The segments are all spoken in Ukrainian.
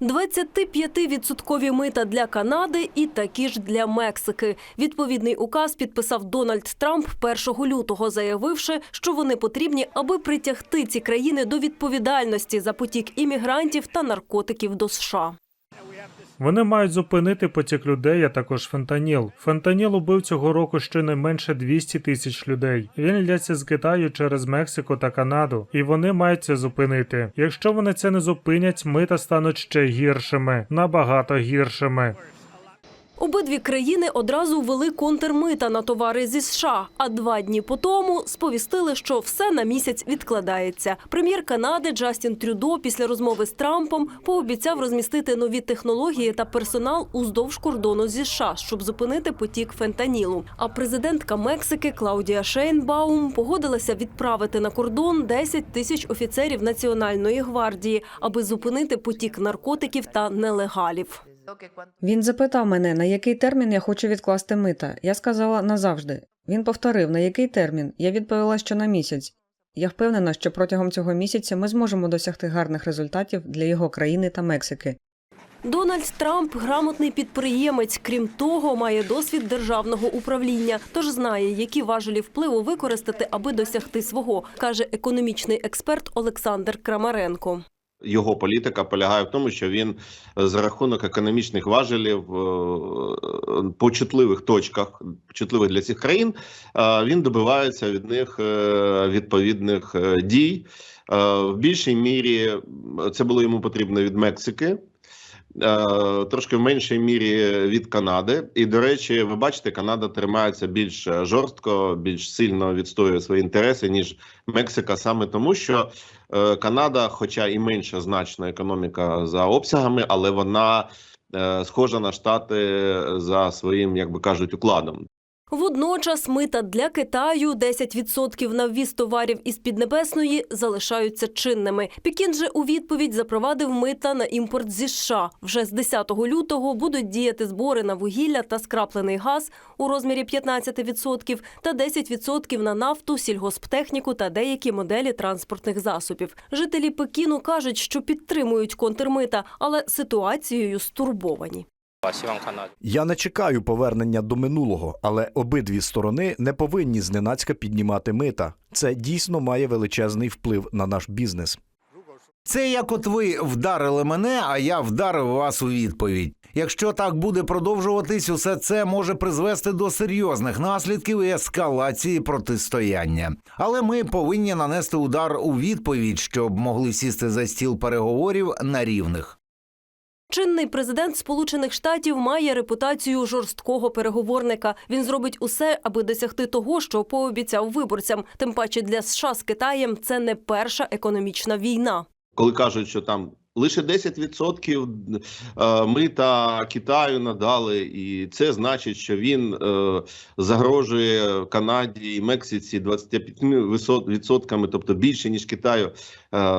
25% мита для Канади і такі ж для Мексики. Відповідний указ підписав Дональд Трамп 1 лютого, заявивши, що вони потрібні, аби притягти ці країни до відповідальності за потік іммігрантів та наркотиків до США. Вони мають зупинити потік людей, а також фентаніл. Фентаніл убив цього року щонайменше 200 тисяч людей. Він лється з Китаю через Мексику та Канаду, і вони мають це зупинити. Якщо вони це не зупинять, мита стануть ще гіршими, набагато гіршими. Обидві країни одразу ввели контрмита на товари зі США. А два дні по тому сповістили, що все на місяць відкладається. Прем'єр Канади Джастін Трюдо після розмови з Трампом пообіцяв розмістити нові технології та персонал уздовж кордону зі США, щоб зупинити потік фентанілу. А президентка Мексики Клаудія Шейнбаум погодилася відправити на кордон 10 тисяч офіцерів Національної гвардії, аби зупинити потік наркотиків та нелегалів. Він запитав мене, на який термін я хочу відкласти мита. Я сказала назавжди. Він повторив, на який термін. Я відповіла, що на місяць. Я впевнена, що протягом цього місяця ми зможемо досягти гарних результатів для його країни та Мексики. Дональд Трамп грамотний підприємець. Крім того, має досвід державного управління, тож знає, які важелі впливу використати, аби досягти свого, каже економічний експерт Олександр Крамаренко. Його політика полягає в тому, що він е, за рахунок економічних важелів е, по чутливих точках, чутливих для цих країн, е, він добивається від них відповідних дій. В більшій мірі це було йому потрібно від Мексики. Е, Трошки в меншій мірі від Канади, і до речі, ви бачите, Канада тримається більш жорстко, більш сильно відстоює свої інтереси ніж Мексика, саме тому, що Е, Канада, хоча і менша значна економіка за обсягами, але вона е, схожа на штати за своїм, як би кажуть, укладом. Водночас мита для Китаю 10% на ввіз товарів із Піднебесної залишаються чинними. Пекін же у відповідь запровадив мита на імпорт зі США. Вже з 10 лютого будуть діяти збори на вугілля та скраплений газ у розмірі 15% та 10% на нафту, сільгосптехніку та деякі моделі транспортних засобів. Жителі Пекіну кажуть, що підтримують контрмита, але ситуацією стурбовані. Я не чекаю повернення до минулого, але обидві сторони не повинні зненацька піднімати мита. Це дійсно має величезний вплив на наш бізнес. Це як от ви вдарили мене, а я вдарив вас у відповідь. Якщо так буде продовжуватись, усе це може призвести до серйозних наслідків і ескалації протистояння. Але ми повинні нанести удар у відповідь, щоб могли сісти за стіл переговорів на рівних. Чинний президент Сполучених Штатів має репутацію жорсткого переговорника. Він зробить усе, аби досягти того, що пообіцяв виборцям. Тим паче для США з Китаєм це не перша економічна війна. Коли кажуть, що там лише 10% е, мита Китаю надали, і це значить, що він е, загрожує Канаді і Мексиці 25%, тобто більше ніж Китаю. Е,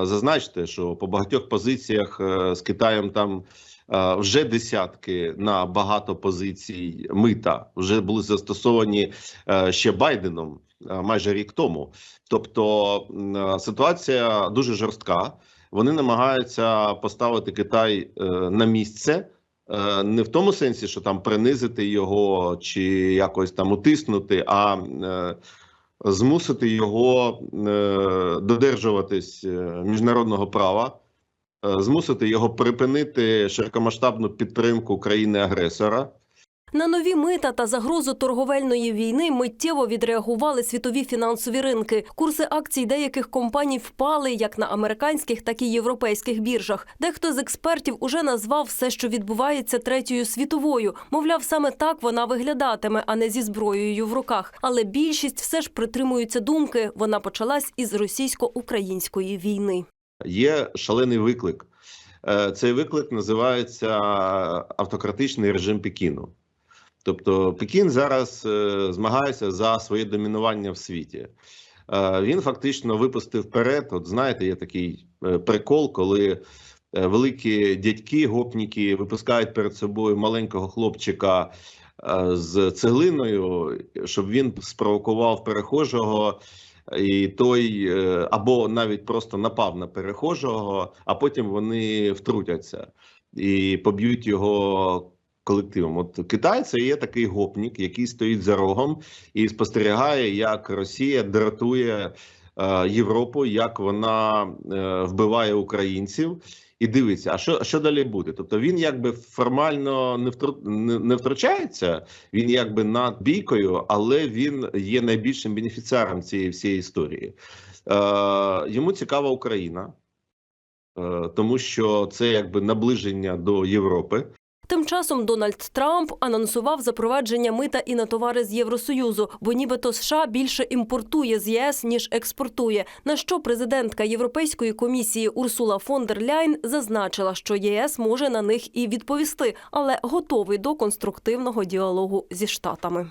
Зазначте, що по багатьох позиціях з Китаєм там. Вже десятки на багато позицій мита вже були застосовані ще Байденом майже рік тому. Тобто ситуація дуже жорстка. Вони намагаються поставити Китай е, на місце. е, Не в тому сенсі, що там принизити його чи якось там утиснути, а е, змусити його додержуватись міжнародного права, змусити його припинити широкомасштабну підтримку країни-агресора. На нові мита та загрозу торговельної війни миттєво відреагували світові фінансові ринки. Курси акцій деяких компаній впали як на американських, так і європейських біржах. Дехто з експертів уже назвав все, що відбувається третьою світовою. Мовляв, саме так вона виглядатиме, а не зі зброєю в руках. Але більшість все ж притримуються думки. Вона почалась із російсько-української війни. Є шалений виклик. Е, Цей виклик називається автократичний режим Пекіну. Тобто Пекін зараз е, змагається за своє домінування в світі. Е, Він фактично випустив вперед. От знаєте, є такий е, прикол, коли е, великі дядьки, гопніки випускають перед собою маленького хлопчика е, з цеглиною, щоб він спровокував перехожого і той або навіть просто напав на перехожого, а потім вони втрутяться і поб'ють його колективом. От Китай це є такий гопнік, який стоїть за рогом і спостерігає, як Росія дратує е, Європу, як вона е, вбиває українців. І дивиться, а що, що далі буде? Тобто він якби формально не, втру, не, не втручається, він якби над бійкою, але він є найбільшим бенефіціаром цієї всієї історії. Е, йому цікава Україна, е, тому що це якби наближення до Європи. Тим часом Дональд Трамп анонсував запровадження мита і на товари з Євросоюзу, бо нібито США більше імпортує з ЄС ніж експортує. На що президентка Європейської комісії Урсула фон дер Ляйн зазначила, що ЄС може на них і відповісти, але готовий до конструктивного діалогу зі штатами.